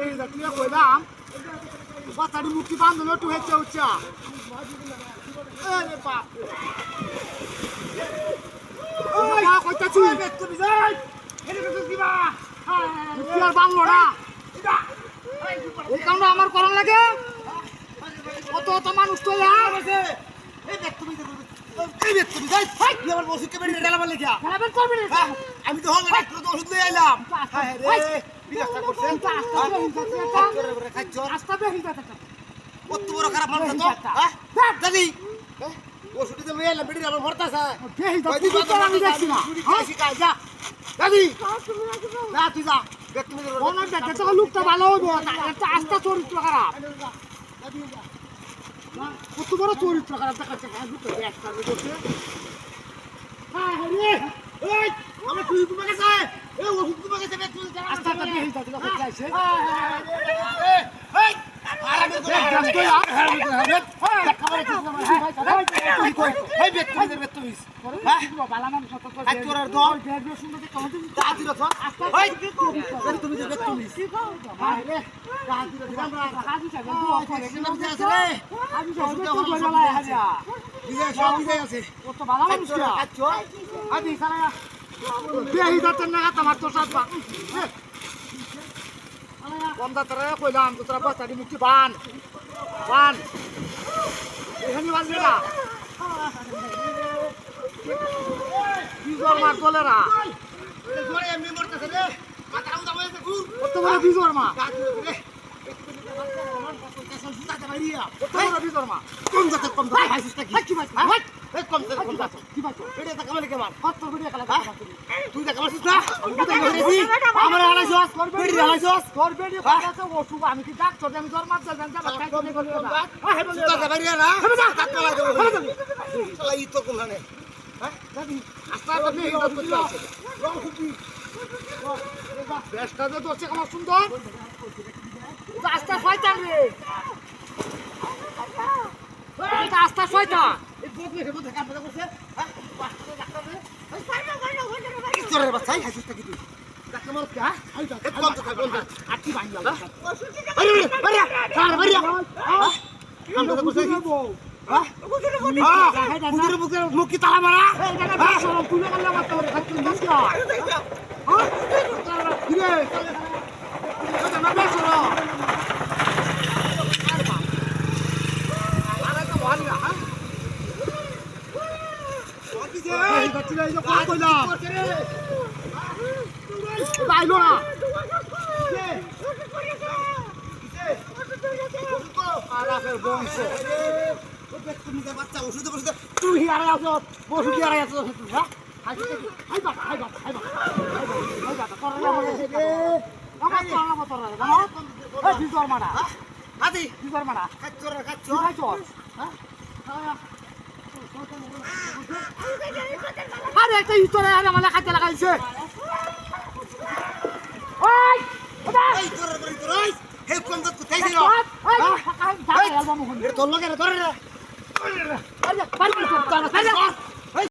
এই জাতীয় কইলাম? বাচ্চাটি মুক্তি বান্ধব একটু হেঁচে উঠছে। আরে বাপ। ওই কইতাছি। তুমি যাই এদিকে তো দিবা মুক্তি আর বাংলো না। এই কামটা আমার করার লাগে? কত কত মানুষ তো হ্যাঁ, আমি তো হলে তো ওষুধ নিয়ে এলাম হ্যাঁ কত বড় খারাপ মানুষ তো হ্যাঁ দাদি ওষুধ তো নিয়ে এলাম বেরিয়ে আমার না হ্যাঁ যা দাদি যা তুই যা লোকটা ভালো হইব একটা চরিত্র খারাপ কত বড় চরিত্র খারাপ দেখাচ্ছে লোকটা হ্যাঁ রে আমার তুই কুমা গেছে এই ওষুধ কুমা গেছে তুই জানা আস্থাটা বেরিয়ে যাচ্ছে লোকটা চাইছে এই তো এই বেত তুমি বেত তুমি আজ তোর বিজয় আছে আচ্ছা কইলাম তোরা বাচ্চাটি মুক্তি বান বান এখানে বাজবে না বিজর মার তোলেরা কত বড় বিজর মা আমি আমার? তোর কি ডাক্তার আমি জ্বর মার যাবেন যাবেন খাই করে গলি সুতা দেবারিয়া না। কাট পালা দেবো শালা ই তো কোন হানে আস্তে আস্তে বেহি দাও বুঝলো রং খুবই বেশটা যে দোষে আমার সুন্দর এটা আস্তে শয়তান রে এটা আস্তে মুখ কি তালা মারা? তুলে গেল আমার তোর খাচ্ছি দিছি হ্যাঁ কিরে এটা না বেসরম আরে তো ভালো না হ্যাঁ এই বাচ্চা এই যে কোন কইলাম বাইলো না আরাফের বংশ তুমি যে বাচ্চা ওষুধে বসে তুই হারাই আছো বসু কি হারাই আছো হ্যাঁ হাই বাবা তোর না বলে রে আমার তো না তোর না জানো এই মারা আদি বিজর মারা খাচ্চর খাচ্চর তুই খাই হ্যাঁ আরে একটা ইতরে আরে আমাকে খাইতে লাগাইছে। ওই ওটা। এই তোর বাড়ি তোর এই হে কোন জাত কোথায় দিল ওই এর তোর লগে রে তোর রে আরে বাড়ি চল চল।